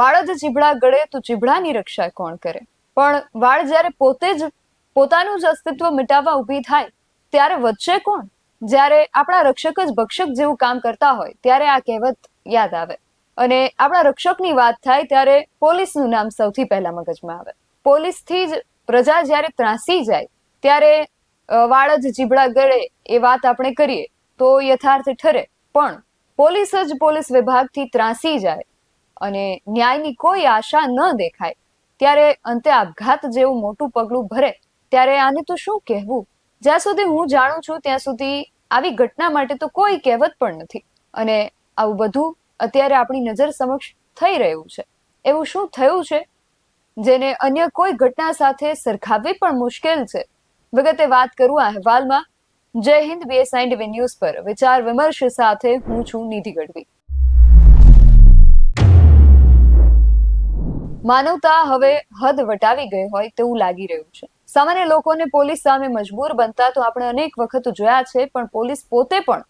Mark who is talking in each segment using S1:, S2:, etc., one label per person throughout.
S1: વાળ જ જીભડા ગળે તો જીભડાની રક્ષા કોણ કરે? પણ વાળ જ્યારે પોતે જ પોતાનું જ અસ્તિત્વ મિટાવવા ઊભી થાય, ત્યારે વધશે કોણ? જ્યારે આપણા રક્ષક જ ભક્ષક જેવું કામ કરતા હોય, ત્યારે આ કહેવત યાદ આવે. અને આપણા રક્ષકની વાત થાય ત્યારે પોલીસનું નામ સૌથી પહેલા મગજમાં આવે. પોલીસથી જ પ્રજા જ્યારે ત્રાસી જાય, ત્યારે વાળ જ જીભડા ગળે એ વાત આપણે કરીએ, તો યથાર્થ ઠરે. પણ પોલીસ જ પોલીસ વિભાગથી ત્રાસી જાય અને ન્યાયની કોઈ આશા ન દેખાય. ત્યારે અંતે આપઘાત જેવું મોટું પગલું ભરે. ત્યારે આને તો શું કહેવું? જ્યાં સુધી હું જાણું છું, ત્યાં સુધી આવી ઘટના માટે તો કોઈ કહેવત પણ નથી. અને આવું બધું અત્યારે આપણી નજર સમક્ષ થઈ રહ્યું છે. એવું શું થયું છે? જેને અન્ય કોઈ ઘટના સાથે સરખાવવી પણ મુશ્કેલ છે. વિગતે વાત કરું અહેવાલમાં. જય હિન્દ બીએસઆઈ ટીવી ન્યૂઝ પર. વિચાર વિમર્શ સાથે હું છું નિધિ ગઢવી. માનવતા હવે હદ વટાવી ગઈ હોય તેવું લાગી રહ્યું છે. સામાન્ય લોકોને પોલીસ સામે મજબૂર બનતા તો આપણે અનેક વખત જોયા છે, પણ પોલીસ પોતે પણ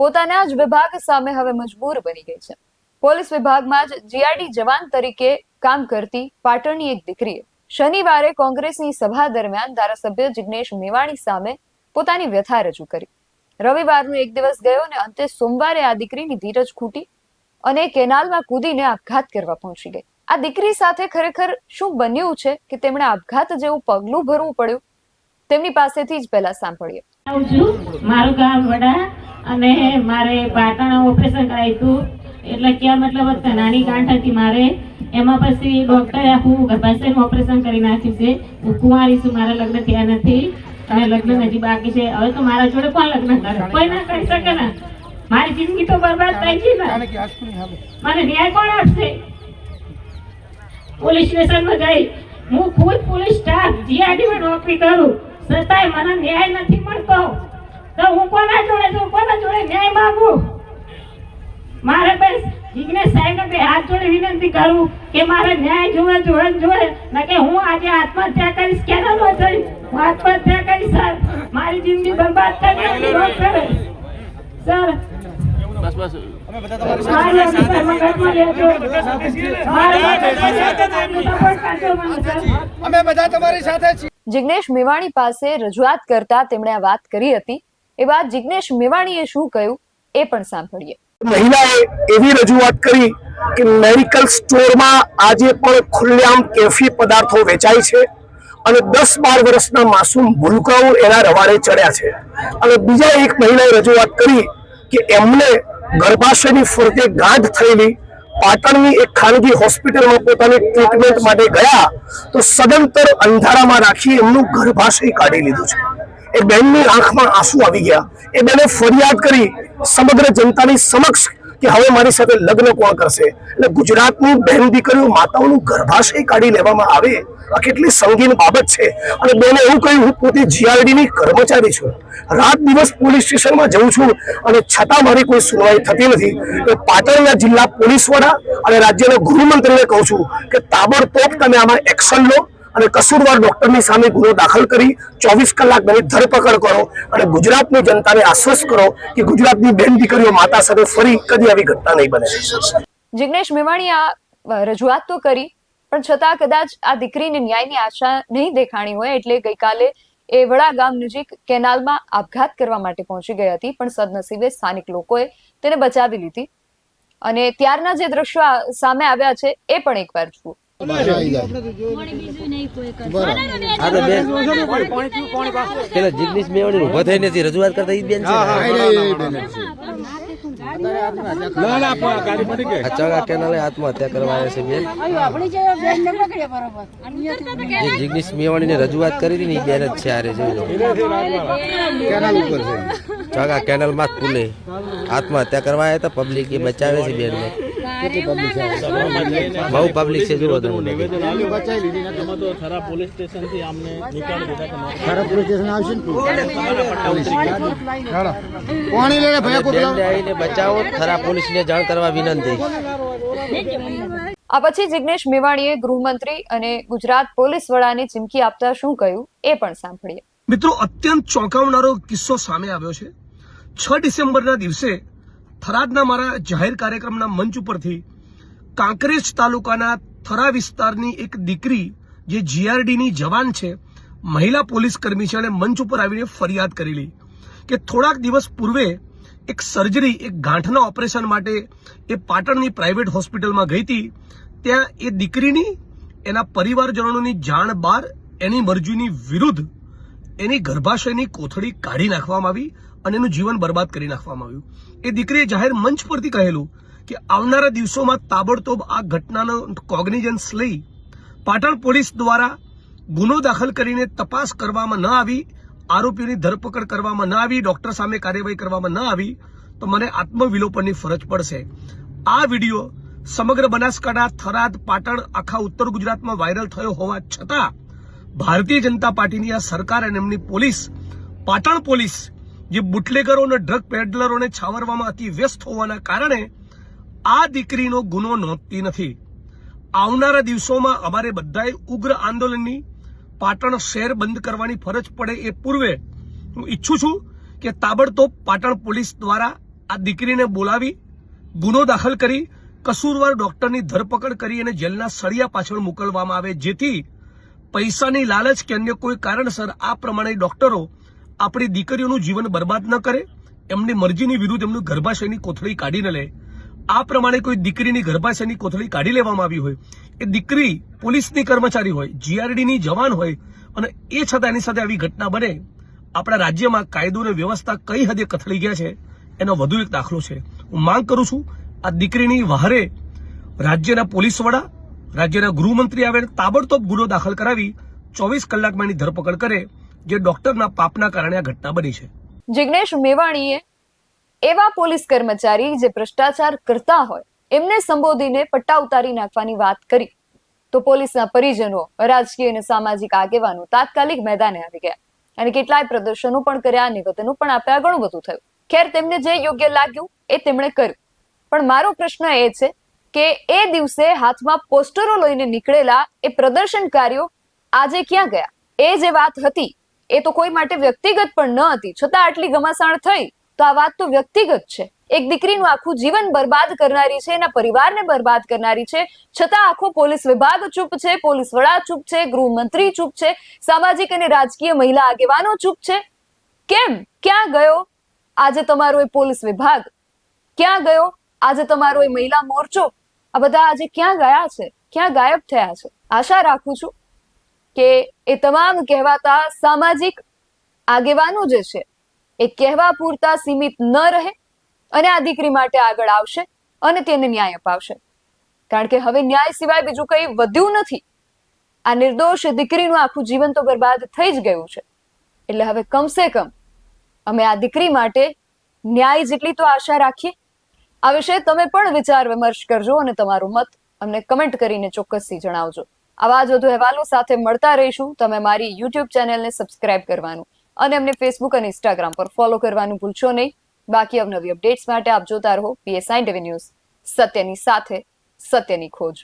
S1: પોતાના જ વિભાગ સામે હવે મજબૂર બની ગઈ છે. પોલીસ વિભાગમાં જ જીઆરડી જવાન તરીકે કામ કરતી પાટણની એક દીકરીએ શનિવારે કોંગ્રેસની સભા દરમિયાન ધારાસભ્ય જિગ્નેશ મેવાણી સામે પોતાની વ્યથા રજૂ કરી. રવિવારનો એક દિવસ ગયો અને અંતે સોમવારે આ દીકરીની ધીરજ ખૂટી અને કેનાલમાં કૂદીને આપઘાત કરવા પહોંચી ગઈ. આ દીકરી સાથે ખરેખર શું બન્યું છે કે તેમણે આપઘાત જેવું પગલું ભરવું પડ્યું? તેમની પાસેથી જ પહેલા સાંભળીએ.
S2: મારું ગામ વડા અને મારે પાટણ ઓપરેશન કરાવ્યું હતું. એટલે કે મતલબ નાની ગાંઠ હતી મારે. એમાં પછી ડોક્ટરે આખું ગર્ભાશયનું ઓપરેશન કરી નાખ્યું છે. હું કુંવારી છું મારા લગ્ન થયા નથી. અને લગ્ન હજી બાકી છે. હવે તો મારા જોડે કોણ લગ્ન કરે? કોઈ ના કરી શકે ને? મારી જિંદગી તો બરબાદ થઈ ગઈ ને. મને ન્યાય કોણ આપશે? પોલીસ સ્ટેશનમાં ગઈ. હું ખુદ પોલીસ સ્ટાફ જીઆરડીમાં નોકરી કરું. છતાંય મને ન્યાય નથી મળતો. તો હું કોના જોડે છું? કોના જોડે ન્યાય માંગુ? મારે બસ જિગ્નેશ સાહેબને બે હાથ જોડે વિનંતી કરું કે મારે ન્યાય જોવે જોડે જોડે જોવે કે હું આજે આત્મહત્યા કરીશ. કેના નો થઈ? હું આત્મહત્યા કરીશ, સર. મારી જિંદગી બરબાદ કરી સર બસ સર
S3: અમે બધા તમારી સાથે છીએ.
S1: જિગ્નેશ મેવાણી પાસે રજૂઆત કરતા તેમણે આ વાત કરી હતી. એ વાત જિગ્નેશ મેવાણીએ શું કહ્યું એ પણ સાંભળીએ.
S3: મહિલાએ એવી રજૂઆત કરી કે મેડિકલ સ્ટોરમાં આજે પણ ખુલ્લેઆમ કેફી પદાર્થો વેચાય છે અને દસ બાર વર્ષના માસૂમ ભૂલકાઓ એના રવાડે ચડ્યા છે. અને બીજા એક મહિલાએ રજૂઆત કરી કે એમને ગર્ભાશયની ફરતે ગાંઠ થયેલી પાટણની એક ખાનગી હોસ્પિટલમાં પોતાની ટ્રીટમેન્ટ માટે ગયા, તો સદંતર અંધારામાં રાખી એમનું ગર્ભાશય કાઢી લીધું છે. એ બેનની આંખમાં આંસુ આવી ગયા. એ બહેને ફરિયાદ કરી સમગ્ર જનતાની સમક્ષ કે હવે મારી સાથે લગ્ન કોણ કરશે? એટલે ગુજરાતની બહેન દીકરીઓ માતાઓનું ગર્ભાશય કાઢી લેવામાં આવે, આ કેટલી સંગીન બાબત છે. અને બેને એવું કહ્યું, હું પોતે જીઆરડી ની કર્મચારી છું. રાત દિવસ પોલીસ સ્ટેશનમાં જઉં છું અને છતાં મારી કોઈ સુનવાઈ થતી નથી. તો પાટણના જિલ્લા પોલીસ વડા અને રાજ્યના ગૃહમંત્રીને કહું છું કે, તાબડતોબ તમે આમાં એક્શન લો. અને કસૂરવાર ડોક્ટરની સામે ગુનો દાખલ કરી ચોવીસ કલાક તેની ધરપકડ કરો અને ગુજરાતની જનતાને આશ્વસ્ત કરો કે ગુજરાતની બેન દીકરીઓ માતા સાથે ફરી કદી આવી ઘટના નહીં બને.
S1: જિગ્નેશ મેવાણી આ રજૂઆત તો કરી, પણ છતાં કદાચ આ દીકરીને ન્યાયની આશા નહીં દેખાણી હોય એટલે ગઈકાલે એ વડા ગામ નજીક કેનાલમાં આપઘાત કરવા માટે પહોંચી ગઈ હતી, પણ સદનસીબે સ્થાનિક લોકોએ તેને બચાવી લીધી. અને ત્યારના જે દ્રશ્યો સામે આવ્યા છે, એ પણ એકવાર જુઓ.
S4: પેલા જિગ્નેશ મેવાણી ઊભો થઈ નથી રજૂઆત કરતા ઈ બેન છે. કેનાલે આત્મહત્યા કરવા આવ્યા છે બેન. જે જિગ્નેશ મેવાણીને રજૂઆત કરી હતી ને એ બેન જ છે આરે જોઈ લો. ચગા કેનાલમાં જ પુલે. આત્મહત્યા કરવા આવ્યા હતા પબ્લિક એ બચાવે છે બહુ પબ્લિક છે જુઓ તમે
S5: થરા પોલીસ સ્ટેશનથી અમને નીકાળી દીધા તમારે
S6: પોલીસ સ્ટેશન આવશે ને? પાણી લઈને ભયા
S4: આવીને બચાવો થરા પોલીસ ને જાણ કરવા વિનંતી.
S1: આ પછી જિગ્નેશ મેવાણીએ ગૃહમંત્રી અને ગુજરાત પોલીસ વડાને ચીમકી આપતા શું કહ્યું એ પણ સાંભળીએ.
S3: મિત્રો અત્યંત ચોંકાવનારો કિસ્સો સામે આવ્યો છે. છ ડિસેમ્બરના દિવસે થરાદના મારા જાહેર કાર્યક્રમના મંચ ઉપરથી કાંકરેજ તાલુકાના થરા વિસ્તારની એક દીકરી જે જીઆરડીની જવાન છે, મહિલા પોલીસ કર્મી છે અને મંચ ઉપર આવીને ફરિયાદ કરેલી કે થોડાક દિવસ પૂર્વે એક સર્જરી, એક ગાંઠના ઓપરેશન માટે એ પાટણની પ્રાઇવેટ હોસ્પિટલમાં ગઈ હતી. ત્યાં એ દીકરીની, એના પરિવારજનોની જાણ બહાર એની મરજીની વિરુદ્ધ એની ગર્ભાશયની કોથળી કાઢી નાખવામાં આવી. અને એનું જીવન બરબાદ કરી નાખવામાં આવ્યું. એ દીકરીએ જાહેર મંચ પરથી કહેલું કે આવનારા દિવસોમાં તાબડતોબ આ ઘટનાનો કોગ્નિજન્સ લઈ પાટણ પોલીસ દ્વારા ગુનો દાખલ કરીને તપાસ કરવામાં ન આવી, આરોપીઓની ધરપકડ કરવામાં ન આવી, ડોક્ટર સામે કાર્યવાહી કરવામાં ન આવી, તો મને આત્મવિલોપનની ફરજ પડશે. આ વીડિયો સમગ્ર બનાસકાંઠા, થરાદ, પાટણ, આખા ઉત્તર ગુજરાતમાં વાયરલ થયો હોવા છતાં ભારતીય જનતા પાર્ટીની આ સરકાર અને એમની પોલીસ, પાટણ પોલીસ જે બુટલેગરો અને ડ્રગ પેડલરોને છાવરવામાં અતિ વ્યસ્ત હોવાના કારણે આ દીકરીનો ગુનો નોંધતી નથી. આવનારા દિવસોમાં અમારે બધાએ ઉગ્ર આંદોલનની પાટણ શહેર બંધ કરવાની ફરજ પડે એ પૂર્વે હું ઈચ્છું છું કે તાબડતોબ પાટણ પોલીસ દ્વારા આ દીકરીને બોલાવી, ગુનો દાખલ કરી, કસૂરવાર ડોક્ટરની ધરપકડ કરી અને જેલના સળિયા પાછળ મોકલવામાં આવે, જેથી પૈસાની લાલચ કે અન્ય કોઈ કારણસર આ પ્રમાણે ડોક્ટરો આપણી દીકરીઓનું જીવન બરબાદ ન કરે, એમની મરજીની વિરુદ્ધ એમનું ગર્ભાશયની કોથળી કાઢી ન લે. આ પ્રમાણે કોઈ દીકરીની ગર્ભાશયની કોથળી કાઢી લેવામાં આવી હોય, એ દીકરી પોલીસની કર્મચારી હોય જીઆરડીની જવાન હોય, અને એ છતાં એની સાથે આવી ઘટના બને, આપણા રાજ્યમાં કાયદો અને વ્યવસ્થા કઈ હદે કથળી ગયા છે, એનો વધુ એક દાખલો છે. હું માંગ કરું છું, આ દીકરીની વહારે રાજ્યના પોલીસ વડા, રાજ્યના ગૃહમંત્રી આવે તાબડતોબ ગુનો દાખલ કરાવી, ચોવીસ કલાકમાં એની ધરપકડ કરે જે ડોક્ટરના પાપના કારણે આ ઘટના બની છે.
S1: જિગ્નેશ મેવાણીએ એવા પોલીસ કર્મચારી જે ભ્રષ્ટાચાર કરતા હોય, એમને સંબોધીને પટ્ટા ઉતારી નાખવાની વાત કરી. તો પોલીસના પરિજનો રાજકીય અને સામાજિક આગેવાનો તાત્કાલિક મેદાને આવી ગયા અને કેટલાય પ્રદર્શનો પણ કર્યા, નિવેદનો પણ આપ્યા, ઘણું બધું થયું. ખેર તેમને જે યોગ્ય લાગ્યું એ તેમણે કર્યું. પણ મારો પ્રશ્ન એ છે કે એ દિવસે હાથમાં પોસ્ટરો લઈને નીકળેલા એ પ્રદર્શનકારીઓ આજે ક્યાં ગયા? એ જે વાત હતી એ તો કોઈ માટે વ્યક્તિગત પણ ન હતી. છતાં આટલી ઘમાસાણ થઈ, તો આ વાત તો વ્યક્તિગત છે. એક દીકરીનું આખું જીવન બરબાદ કરનારી છે, એના પરિવારને બરબાદ કરનારી છે. છતાં આખો પોલીસ વિભાગ ચૂપ છે, પોલીસ વડા ચૂપ છે, ગૃહમંત્રી ચૂપ છે, સામાજિક અને રાજકીય મહિલા આગેવાનો ચૂપ છે. કેમ? ક્યાં ગયો? આજે તમારો એ પોલીસ વિભાગ. ક્યાં ગયો? આજે તમારો એ મહિલા મોરચો. આ બધા આજે ક્યાં ગયા છે? ક્યાં ગાયબ થયા છે? આશા રાખું છું કે એ તમામ કહેવાતા સામાજિક આગેવાનો જે છે, એ કહેવા પૂરતા સીમિત ન રહે અને આ દીકરી માટે આગળ આવશે અને તેને ન્યાય અપાવશે. કારણ કે હવે ન્યાય સિવાય બીજું કંઈ વધ્યું નથી. આ નિર્દોષ દીકરીનું આખું જીવન તો બરબાદ થઈ જ ગયું છે. એટલે હવે કમસે કમ અમે આ દીકરી માટે ન્યાય જેટલી તો આશા રાખીએ. આ વિશે તમે પણ વિચાર વિમર્શ કરજો અને તમારો મત અમને કમેન્ટ કરીને ચોક્કસથી જણાવજો. આવા જ વધુ અહેવાલો સાથે મળતા રહીશું. તમે મારી યુટ્યુબ ચેનલને સબસ્ક્રાઇબ કરવાનું અને અમને ફેસબુક અને ઇન્સ્ટાગ્રામ પર ફોલો કરવાનું ભૂલશો નહીં. બાકી અવનવી અપડેટ્સ માટે આપ જોતા રહો પીએસઆઈ ટીવી ન્યૂઝ સત્યની સાથે, સત્યની ખોજ.